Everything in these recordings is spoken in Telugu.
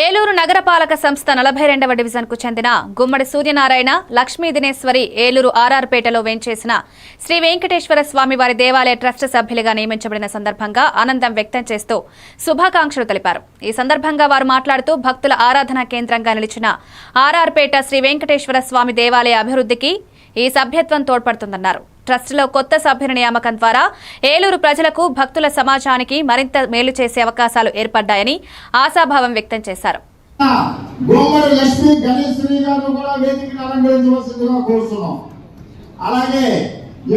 ఏలూరు నగరపాలక సంస్థ నలభై రెండవ డివిజన్కు చెందిన గుమ్మడి సూర్యనారాయణ లక్ష్మీ దినేశ్వరి ఏలూరు ఆర్ఆర్పేటలో వేంచేసిన శ్రీ వెంకటేశ్వర స్వామి వారి దేవాలయ ట్రస్ట్ సభ్యులుగా నియమించబడిన సందర్భంగా ఆనందం వ్యక్తం చేస్తూ శుభాకాంక్షలు తెలిపారు. ఈ సందర్భంగా వారు మాట్లాడుతూ భక్తుల ఆరాధనా కేంద్రంగా నిలిచిన ఆర్ఆర్పేట శ్రీ వెంకటేశ్వర స్వామి దేవాలయ అభివృద్ధికి ఈ సభ్యత్వం తోడ్పడుతుందన్నారు. ట్రస్టులో కొత్త సభ్యుల నియామకం ద్వారా ఏలూరు ప్రజలకు భక్తుల సమాజానికి మరింత మేలు చేసే అవకాశాలు ఏర్పడ్డాయని ఆశాభావం వ్యక్తం చేశారు. గోమడి లక్ష్మి గణేశ్వరి గారు కూడా వేదికను అలంకరించవలసిందిగా కోరుతున్నాం. అలాగే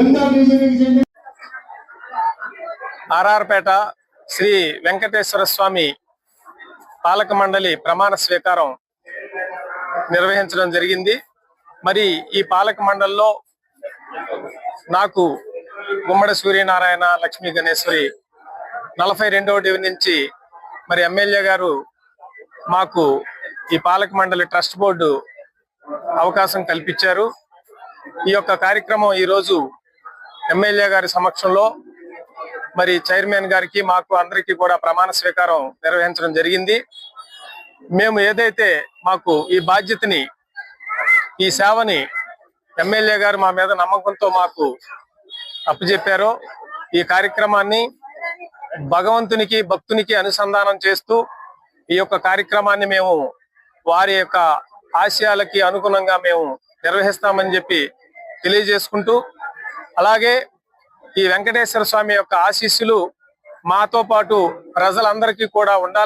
ఎంతో డివిజన్కి చెందిన ఆర్ఆర్పేట శ్రీ వెంకటేశ్వర స్వామి పాలక మండలి ప్రమాణ స్వీకారం నిర్వహించడం జరిగింది. మరి ఈ పాలక మండలిలో నాకు గుమ్మడి సూర్యనారాయణ లక్ష్మీ గణేశ్వరి నలభై రెండవ డివి నుంచి మరి ఎమ్మెల్యే గారు మాకు ఈ పాలక మండలి ట్రస్ట్ బోర్డు అవకాశం కల్పించారు. ఈ యొక్క కార్యక్రమం ఈరోజు ఎమ్మెల్యే గారి సమక్షంలో మరి చైర్మన్ గారికి మాకు అందరికీ కూడా ప్రమాణ స్వీకారం నిర్వహించడం జరిగింది. మేము ఏదైతే మాకు ఈ బాధ్యతని ఈ సేవని ఎమ్మెల్యే గారు మా మీద నమ్మకంతో మాకు అప్పచెప్పారో. ఈ కార్యక్రమాన్ని భగవంతునికి భక్తునికి అనుసంధానం చేస్తూ ఈ యొక్క కార్యక్రమాన్ని మేము వారి యొక్క ఆశయాలకి అనుగుణంగా మేము నిర్వహిస్తామని చెప్పి తెలియజేసుకుంటూ అలాగే ఈ వెంకటేశ్వర స్వామి యొక్క ఆశీస్సులు మాతో పాటు ప్రజలందరికీ కూడా ఉండాలని